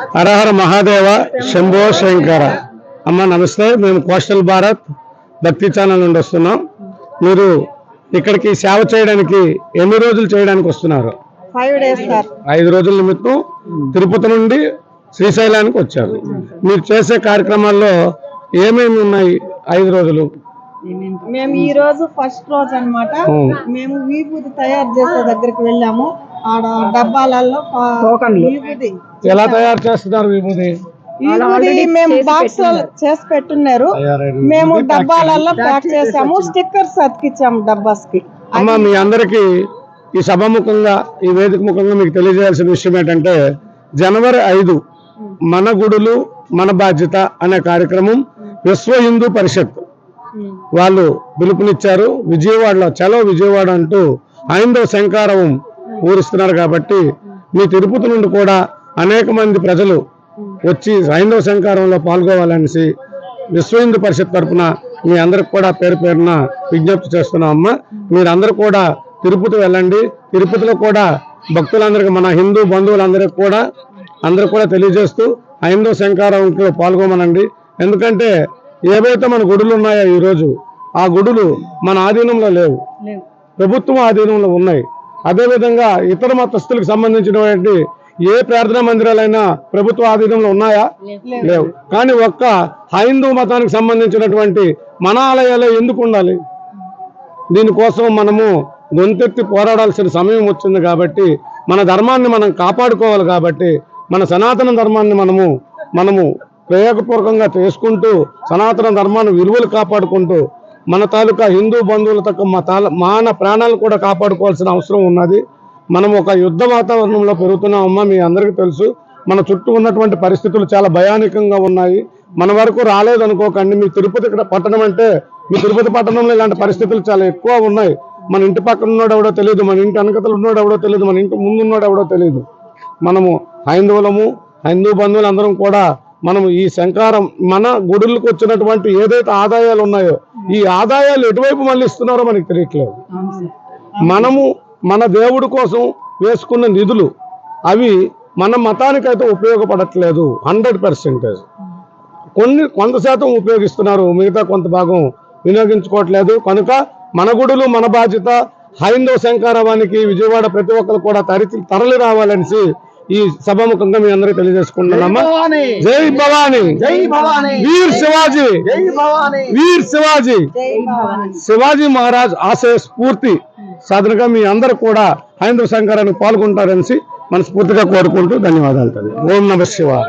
హరహర మహాదేవ శంభో శంకర. అమ్మ నమస్తే. మేము కోస్టల్ భారత్ భక్తి ఛానల్ నుండి వస్తున్నాం. మీరు ఇక్కడికి సేవ చేయడానికి ఎన్ని రోజులు చేయడానికి వస్తున్నారు? ఐదు రోజుల నిమిత్తం తిరుపతి నుండి శ్రీశైలానికి వచ్చారు. మీరు చేసే కార్యక్రమాల్లో ఏమేమి ఉన్నాయి ఐదు రోజులు? మేము ఈ రోజు ఫస్ట్ రోజు అన్నమాట. ఉం. మేము విభూతి తయారు చేసే దగ్గరికి వెళ్ళాము. ఆడ డబ్బాలలో ఎలా తయారు చేస్తున్నారు విభూది విభూతి మేము బాక్స్ చేసి పెట్టున్నారు. మేము డబ్బాలలో ప్యాక్ చేసాము స్టిక్కర్స్ అతికిచ్చాము డబ్బాస్కి అమ్మ మీ అందరికీ ఈ సభాముఖంగా ఈ వేదిక ముఖంగా మీకు తెలియజేయాల్సిన విషయం ఏంటంటే జనవరి ఐదు మన గుడులు మన బాధ్యత అనే కార్యక్రమం విశ్వ హిందూ పరిషత్ వాళ్ళు పిలుపునిచ్చారు. విజయవాడలో చలో విజయవాడ అంటూ హైందవ శంకారం ఊరిస్తున్నారు కాబట్టి మీ తిరుపతి నుండి కూడా అనేక మంది ప్రజలు వచ్చి హైందవ శంకారంలో పాల్గొవాలనేసి విశ్వ హిందూ పరిషత్ తరఫున మీ అందరికి కూడా పేరు పేరున విజ్ఞప్తి చేస్తున్నాం అమ్మ. మీరందరూ కూడా తిరుపతి వెళ్ళండి. తిరుపతిలో కూడా భక్తులందరికీ మన హిందూ బంధువులందరికీ కూడా అందరూ కూడా తెలియజేస్తూ హైందవ శంకారంలో పాల్గొమనండి. ఎందుకంటే ఏవైతే మన గుడులు ఉన్నాయో ఈరోజు ఆ గుడులు మన ఆధీనంలో లేవు. ప్రభుత్వం ఆధీనంలో ఉన్నాయి. అదేవిధంగా ఇతర మతస్థులకు సంబంధించినటువంటి ఏ ప్రార్థనా మందిరాలైనా ప్రభుత్వ ఆధీనంలో ఉన్నాయా? లేవు. కానీ ఒక్క హైందవ మతానికి సంబంధించినటువంటి మన ఆలయాలే ఎందుకు ఉండాలి? దీనికోసం మనము గొంతెత్తి పోరాడాల్సిన సమయం వచ్చింది కాబట్టి మన ధర్మాన్ని మనం కాపాడుకోవాలి కాబట్టి మన సనాతన ధర్మాన్ని మనము మనము ప్రయోగపూర్వకంగా చేసుకుంటూ సనాతన ధర్మాన్ని విలువలు కాపాడుకుంటూ మన తాలూకా హిందూ బంధువుల తక్కువ మా తాల మాన ప్రాణాలు కూడా కాపాడుకోవాల్సిన అవసరం ఉన్నది. మనం ఒక యుద్ధ వాతావరణంలో పెరుగుతున్నామమ్మా మీ అందరికీ తెలుసు. మన చుట్టూ ఉన్నటువంటి పరిస్థితులు చాలా భయానకంగా ఉన్నాయి. మన వరకు రాలేదనుకోకండి. మీ తిరుపతి ఇక్కడ పట్టణం అంటే మీ తిరుపతి పట్టణంలో ఇలాంటి పరిస్థితులు చాలా ఎక్కువ ఉన్నాయి. మన ఇంటి పక్కన ఉన్నాడు ఎవడో తెలియదు. మన ఇంటి వెనకతలు ఉన్నాడు ఎవడో తెలియదు. మన ఇంటి ముందు ఉన్నాడు ఎవడో తెలియదు. మనము హైందవులము హైందూ బంధువులు అందరం కూడా మనము ఈ శంకారం మన గుడులకు వచ్చినటువంటి ఏదైతే ఆదాయాలు ఉన్నాయో ఈ ఆదాయాలు ఎటువైపు మళ్ళీ ఇస్తున్నారో మనకి తెలియట్లేదు. మనము మన దేవుడి కోసం వేసుకున్న నిధులు అవి మన మతానికైతే ఉపయోగపడట్లేదు హండ్రెడ్ పర్సెంటేజ్. కొన్ని కొంత శాతం ఉపయోగిస్తున్నారు మిగతా కొంత భాగం వినియోగించుకోవట్లేదు. కనుక మన గుడులు మన బాధ్యత హైందవ శంకారవానికి విజయవాడ ప్రతి ఒక్కరు కూడా తరలి తరలి రావాలనేసి ఈ సభాముఖంగా మీ అందరికీ తెలియజేసుకుంటున్నామా? జై భవానీ! జై భవానీ! వీర్ శివాజీ! జై భవానీ! వీర్ శివాజీ! జై భవాని! శివాజీ మహారాజ్ ఆశయ స్ఫూర్తి సాధనగా మీ అందరూ కూడా హైందవ సంఘారానికి పాల్గొంటారనేసి మనస్ఫూర్తిగా కోరుకుంటూ ధన్యవాదాలు ఓం నమ శివాయ.